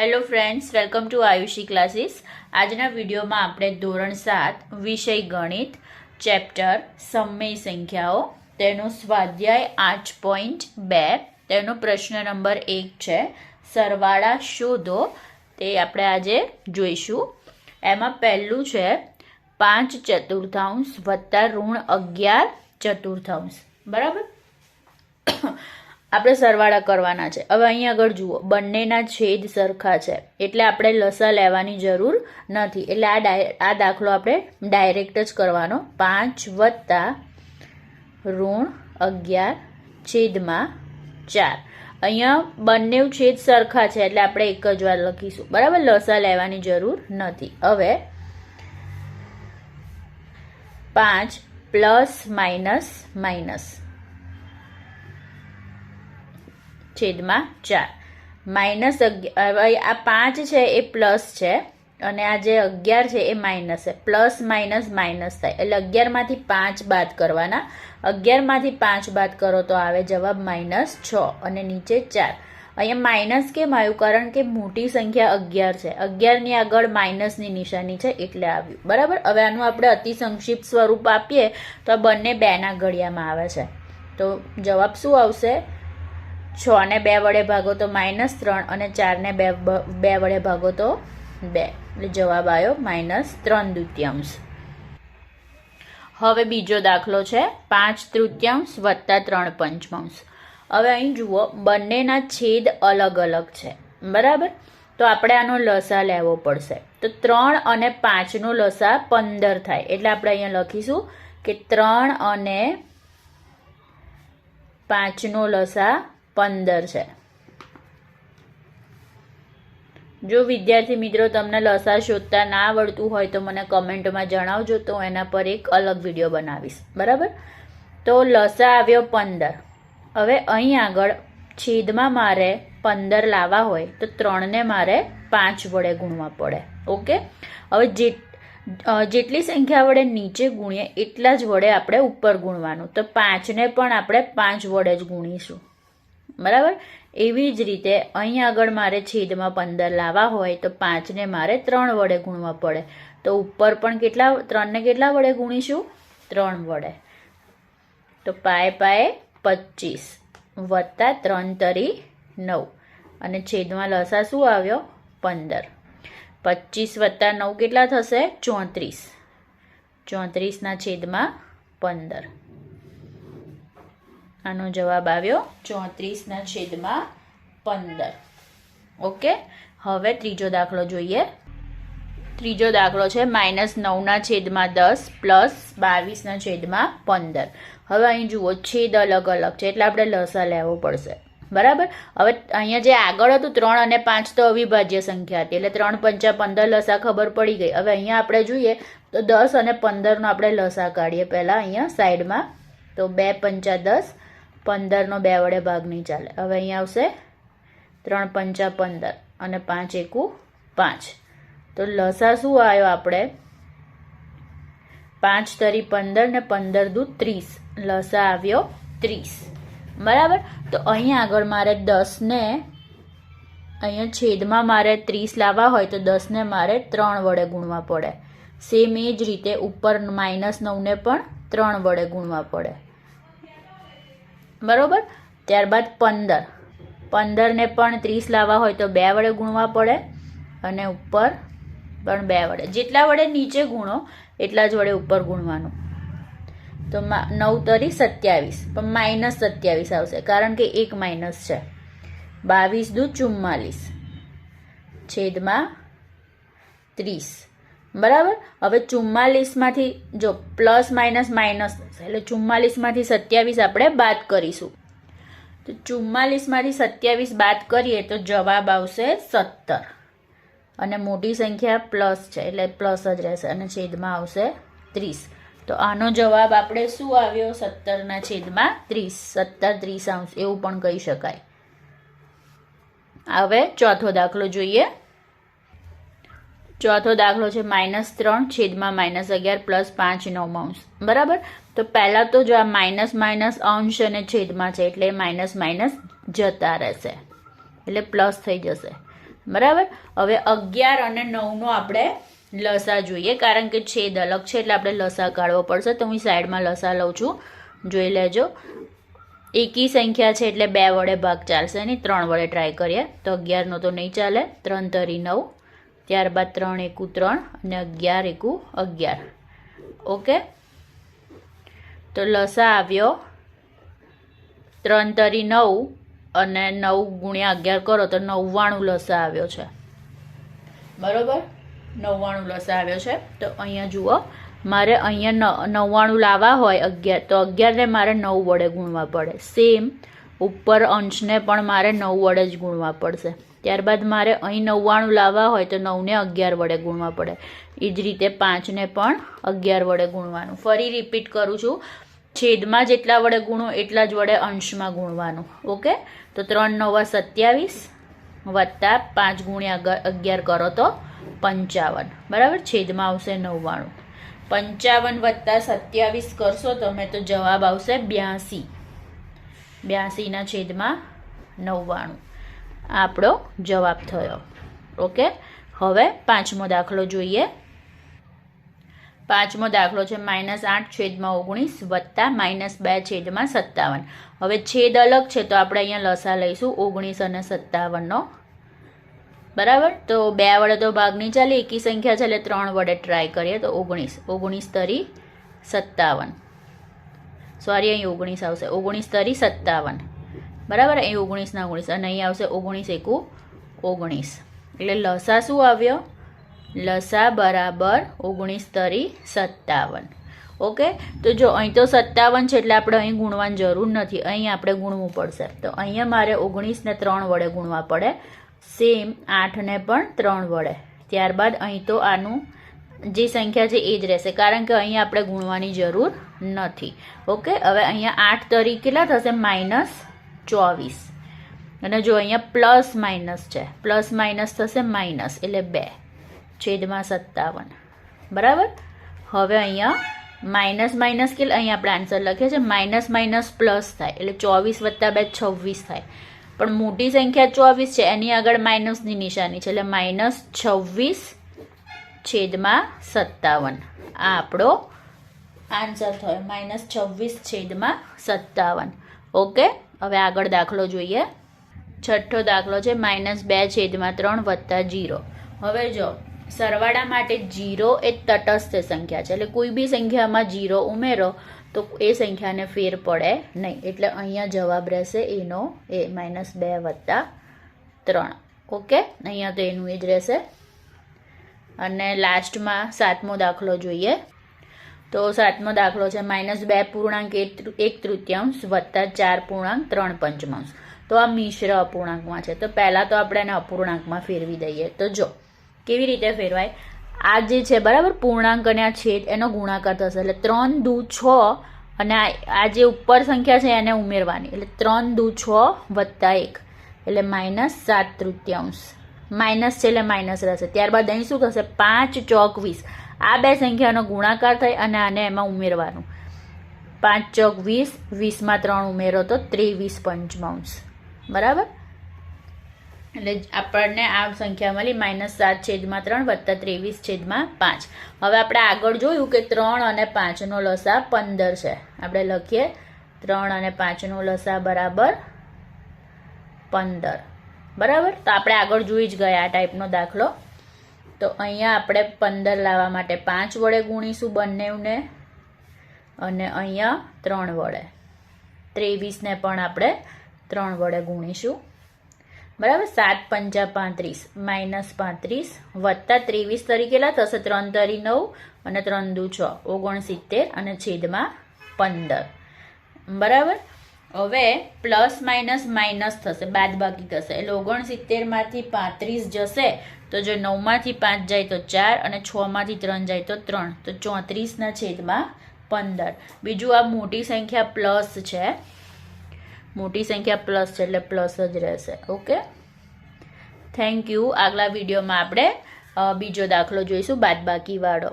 Hello friends welcome to Aayushi classes આજના વિડીયોમાં આપણે ધોરણ સાત, વિષય ગણિત, ચેપ્ટર, સમય સંખ્યાઓ, તેનો સ્વાધ્યાય આઠ પોઈન્ટ બે, તેનો પ્રશ્ન નંબર એક છે, સરવાળા શોધો, તે આપણે આજે જોઈશું. એમાં પહેલું છે, પાંચ ચતુર્થાંશ વત્તા ઋણ અગિયાર ચતુર્થાંશ. બરાબર? આપણે સરવાળા કરવાના છે. હવે અહીં આગળ જુઓ. બંનેના છેદ સરખા છે. એટલે આપણે લસા લેવાની જરૂર નથી. એટલે આ ડાય, આ દાખલો આપણે ડાયરેક્ટ જ કરવાનો. પાંચ વત્તા ઋણ અગિયાર છેદમાં ચાર. અહીંયા બંને છેદ સરખા છે. એટલે આપણે એક જ વાર લખીશું. બરાબર? લસા લેવાની જરૂર નથી. હવે પાંચ પ્લસ માઇનસ માઇનસ. છેદમાં ચાર. માઇનસ આ પાંચ છે એ પ્લસ છે અને આ જે અગિયાર છે એ માઇનસ છે. પ્લસ, માઇનસ માઇનસ થાય. એટલે અગિયારમાંથી પાંચ બાદ કરવાના. અગિયારમાંથી પાંચ બાદ કરો તો આવે જવાબ માઇનસ છ અને નીચે ચાર. અહીંયા માઇનસ કેમ આવ્યું? કારણ કે મોટી સંખ્યા અગિયાર છે. અગિયારની આગળ માઇનસની નિશાની છે એટલે આવ્યું. બરાબર? હવે આનું આપણે અતિ સંક્ષિપ્ત સ્વરૂપ આપીએ તો આ બંને બેના ઘડિયામાં આવે છે. તો જવાબ શું આવશે? છ ને બે વડે ભાગો તો માઇનસ ત્રણ અને ચારને બે બે વડે ભાગો તો બે. એટલે જવાબ આવ્યો માઇનસ ત્રણ દૃત્યાંશ હવે બીજો દાખલો છે, પાંચ તૃતીયાંશ વત્તા ત્રણ પંચમાંશ. હવે અહીં જુઓ, બંનેના છેદ અલગ અલગ છે. બરાબર? તો આપણે આનો લસા લેવો પડશે. તો ત્રણ અને પાંચનો લસા પંદર થાય. એટલે આપણે અહીંયા લખીશું કે ત્રણ અને પાંચનો લસા પંદર છે. જો વિદ્યાર્થી મિત્રો તમને લસા શોધતા ના આવડતું હોય તો મને કમેન્ટમાં જણાવજો, તો એના પર એક અલગ વીડિયો બનાવીશ. બરાબર? તો લસા આવ્યો પંદર. હવે અહીં આગળ છેદમાં મારે પંદર લાવવા હોય, તો ત્રણને મારે પાંચ વડે ગુણવા પડે. ઓકે? હવે જે જેટલી સંખ્યા વડે નીચે ગુણીએ, એટલા જ વડે આપણે ઉપર ગુણવાનું. તો પાંચને પણ આપણે પાંચ વડે જ ગુણીશું. બરાબર? એવી જ રીતે અહીં આગળ મારે છેદમાં પંદર લાવવા હોય તો પાંચને મારે ત્રણ વડે ગુણવા પડે. તો ઉપર પણ કેટલા, ત્રણને કેટલા વડે ગુણીશું? ત્રણ વડે. તો પાએ પાએ પચીસ વત્તા ત્રણ તરી નવ. અને છેદમાં લસા શું આવ્યો? પંદર. પચીસ વત્તા નવ કેટલા થશે? ચોત્રીસ. ચોત્રીસના છેદમાં પંદર. આનો જવાબ આવ્યો ચોત્રીસના છેદમાં પંદર. ઓકે? હવે ત્રીજો દાખલો જોઈએ. ત્રીજો દાખલો છે માઇનસ નવના છેદમાં દસ પ્લસ બાવીસના છેદમાં પંદર. હવે અહીં જુઓ, છેદ અલગ અલગ છે, એટલે આપણે લસા લેવો પડશે. બરાબર? હવે અહીંયા જે આગળ હતું ત્રણ અને પાંચ તો અવિભાજ્ય સંખ્યા હતી, એટલે ત્રણ પંચા પંદર લસા ખબર પડી ગઈ. હવે અહીંયા આપણે જોઈએ, તો દસ અને પંદરનો આપણે લસા કાઢીએ પહેલાં અહીંયા સાઈડમાં. તો બે પંચા દસ પંદરનો બે વડે ભાગ નહીં ચાલે. હવે અહીંયા આવશે ત્રણ પંચા પંદર અને પાંચ એકું પાંચ. તો લસા શું આવ્યો આપણે? પાંચ તરી પંદર ને પંદર દુ ત્રીસ. લસા આવ્યો ત્રીસ. બરાબર? તો અહીંયા આગળ મારે દસને અહીંયા છેદમાં મારે ત્રીસ લાવવા હોય તો દસને મારે ત્રણ વડે ગુણવા પડે. સેમ એ જ રીતે ઉપર માઇનસ નવને પણ ત્રણ વડે ગુણવા પડે. બરાબર? ત્યારબાદ પંદર. પંદરને પણ ત્રીસ લાવવા હોય તો બે વડે ગુણવા પડે અને ઉપર પણ બે વડે. જેટલા વડે નીચે ગુણો, એટલા જ વડે ઉપર ગુણવાનું. તો નવ તરી સત્યાવીસ. પણ માઇનસ સત્યાવીસ આવશે, કારણ કે એક માઇનસ છે. બાવીસ દુ ચુમ્માલીસ. છેદમાં ત્રીસ. બરાબર? હવે ચુમ્માલીસમાંથી જો પ્લસ માઇનસ માઇનસ થશે, એટલે ચુમ્માલીસમાંથી સત્યાવીસ આપણે બાદ કરીશું. તો ચુમ્માલીસમાંથી સત્યાવીસ બાદ કરીએ તો જવાબ આવશે સત્તર. અને મોટી સંખ્યા પ્લસ છે, એટલે પ્લસ જ રહેશે અને છેદમાં આવશે ત્રીસ. તો આનો જવાબ આપણે શું આવ્યો? સત્તરના છેદમાં ત્રીસ. સત્તર ત્રીસ અંશ એવું પણ કહી શકાય. હવે ચોથો દાખલો જોઈએ. ચોથો દાખલો છે માઇનસ ત્રણ છેદમાં માઇનસ અગિયાર પ્લસ પાંચ નવ અંશ બરાબર? તો પહેલાં તો જો આ માઇનસ માઇનસ અંશ અને છેદમાં છે એટલે માઇનસ માઇનસ જતા રહેશે. એટલે પ્લસ થઈ જશે. બરાબર? હવે અગિયાર અને નવનો આપણે લસા જોઈએ, કારણ કે છેદ અલગ છે એટલે આપણે લસા કાઢવો પડશે. તો હું સાઈડમાં લસા લઉં છું. જોઈ લેજો. એકી સંખ્યા છે એટલે બે વડે ભાગ ચાલશે નહીં ત્રણ વડે ટ્રાય કરીએ. તો અગિયારનો તો નહીં ચાલે. ત્રણ તરી નવ. ત્યારબાદ ત્રણ એકુ ત્રણ અને અગિયાર એકુ અગિયાર. ઓકે? તો લસા આવ્યો. ત્રણ તરી નવ અને નવ ગુણ્યા અગિયાર કરો તો નવ્વાણું લસા આવ્યો છે. બરોબર? નવ્વાણું લસા આવ્યો છે. તો અહીંયા જુઓ, મારે અહીંયા નવ્વાણું લાવવા હોય અગિયાર, તો અગિયારને મારે નવ વડે ગુણવા પડે. સેમ, ઉપર અંશને પણ મારે નવ વડે જ ગુણવા પડશે. ત્યારબાદ મારે અહીં નવ્વાણું લાવવા હોય તો નવને અગિયાર વડે ગુણવા પડે. એ જ રીતે પાંચને પણ અગિયાર વડે ગુણવાનું. ફરી રિપીટ કરું છું. છેદમાં જેટલા વડે ગુણો, એટલા જ વડે અંશમાં ગુણવાનું. ઓકે તો ત્રણ નવા સત્યાવીસ વત્તા પાંચ ગુણ્યા અગ- અગિયાર કરો તો પંચાવન. બરાબર? છેદમાં આવશે નવ્વાણું. પંચાવન વત્તા સત્યાવીસ કરશો તમે તો જવાબ આવશે બ્યાસી. બ્યાસીના છેદમાં નવ્વાણું. આપણો જવાબ થયો. ઓકે? હવે પાંચમો દાખલો જોઈએ. પાંચમો દાખલો છે માઇનસ આઠ છેદમાં ઓગણીસ વત્તા માઇનસ બે છેદમાં સત્તાવન. હવે છેદ અલગ છે તો આપણે અહીંયા લસા લઈશું ઓગણીસ અને સત્તાવનનો. બરાબર? તો બે વડે તો ભાગ નહીં ચાલે, એકી સંખ્યા છે એટલે ત્રણ વડે ટ્રાય કરીએ તો ઓગણીસ. ઓગણીસ તરી સત્તાવન. સોરી અહીં ઓગણીસ આવશે. ઓગણીસ તરી સત્તાવન. બરાબર? અહીં ઓગણીસના ઓગણીસ અને અહીં આવશે ઓગણીસ એકુ ઓગણીસ. એટલે લસા શું આવ્યો? લસા બરાબર ઓગણીસ તરી સત્તાવન. ઓકે? તો જો અહીં તો સત્તાવન છે એટલે આપણે અહીં ગુણવાની જરૂર નથી. અહીં આપણે ગુણવું પડશે. તો અહીંયા મારે ઓગણીસને ત્રણ વડે ગુણવા પડે. સેમ આઠને પણ ત્રણ વડે. ત્યારબાદ અહીં તો આનું જે સંખ્યા છે એ જ રહેશે. કારણ કે અહીં આપણે ગુણવાની જરૂર નથી. ઓકે? હવે અહીંયા આઠ તરી કેટલા થશે? માઇનસ ચોવીસ. અને જો અહીંયા પ્લસ માઇનસ છે, પ્લસ માઇનસ થશે માઇનસ, એટલે બે. છેદમાં સત્તાવન. બરાબર? હવે અહીંયા માઇનસ માઇનસ કે, અહીંયા આપણે આન્સર લખીએ છીએ, માઇનસ માઇનસ પ્લસ થાય, એટલે ચોવીસ વત્તા બે છવ્વીસ થાય. પણ મોટી સંખ્યા ચોવીસ છે, એની આગળ માઇનસની નિશાની છે, એટલે માઇનસ છવ્વીસ છેદમાં સત્તાવન. આ આપણો આન્સર થયો, માઇનસ છવ્વીસ છેદમાં સત્તાવન. ઓકે? હવે આગળ દાખલો જોઈએ. છઠ્ઠો દાખલો છે માઇનસ બે છેદમાં ત્રણ વત્તા જીરો હવે જો, સરવાળા માટે જીરો એ તટસ્થ સંખ્યા છે. એટલે કોઈ બી સંખ્યામાં જીરો ઉમેરો, તો એ સંખ્યાને ફેર પડે નહીં. એટલે અહીંયા જવાબ રહેશે એનો એ માઇનસ બે વત્તા ત્રણ. ઓકે? અહીંયા તો એનું એ જ રહેશે. અને લાસ્ટમાં સાતમો દાખલો જોઈએ. તો સાતમો દાખલો છે, માઇનસ બે પૂર્ણાંક એક તૃતીયાંશ વત્તા ચાર પૂર્ણાંક ત્રણ પંચમાંશ. તો આ મિશ્ર અપૂર્ણાંકમાં છે. તો પહેલાં તો આપણે એને અપૂર્ણાંકમાં ફેરવી દઈએ. તો જો, કેવી રીતે ફેરવાય? આ જે છે, બરાબર? પૂર્ણાંક અને આ છેદ એનો ગુણાકાર થશે. એટલે ત્રણ દુ છ અને આ જે ઉપર સંખ્યા છે, એને ઉમેરવાની. એટલે ત્રણ દુ છ વત્તા એક. એટલે માઇનસ સાત તૃતીયાંશ. માઇનસ છે એટલે માઇનસ રહેશે. ત્યારબાદ અહીં શું થશે? પાંચ ચોક વીસ. આ બે સંખ્યાનો ગુણાકાર થાય અને આને એમાં ઉમેરવાનું. પાંચ ચોક વીસ, વીસમાં ત્રણ ઉમેરો તો ત્રેવીસ પંચમાંશ. બરાબર? એટલે આપણને આ સંખ્યા મળી માઇનસ સાત છેદમાં ત્રણ વત્તા ત્રેવીસ છેદમાં પાંચ. હવે આપણે આગળ જોયું કે ત્રણ અને પાંચનો લસા પંદર છે. આપણે લખીએ ત્રણ અને પાંચનો લસા બરાબર પંદર. બરાબર? તો આપણે આગળ જોઈ જ ગયા આ ટાઈપનો દાખલો. તો અહીંયા આપણે પંદર લાવવા માટે પાંચ વડે ગુણીશું બંનેવને અને અહીંયા ત્રણ વડે. ત્રેવીસને પણ આપણે ત્રણ વડે ગુણીશું. બરાબર? સાત પંચા પાંત્રીસ, માઇનસ પાંત્રીસ, વત્તા ત્રેવીસ તરીકેલા થશે? ત્રણ તરી નવ અને ત્રણ દુ છ, ઓગણસિત્તેર અને છેદમાં પંદર. બરાબર? હવે પ્લસ માઇનસ માઇનસ થશે બાદ બાકી થશે. એટલે ઓગણસિત્તેરમાંથી પાંત્રીસ જશે તો જો નવમાંથી પાંચ જાય તો ચાર અને છમાંથી ત્રણ જાય તો ત્રણ. તો ચોત્રીસના છેદમાં પંદર. બીજું આ મોટી સંખ્યા પ્લસ છે. મોટી સંખ્યા પ્લસ છે એટલે પ્લસ જ રહેશે. ઓકે? Thank you. આગલા વિડીયોમાં આપણે બીજો દાખલો જોઈશું બાદબાકી વાળો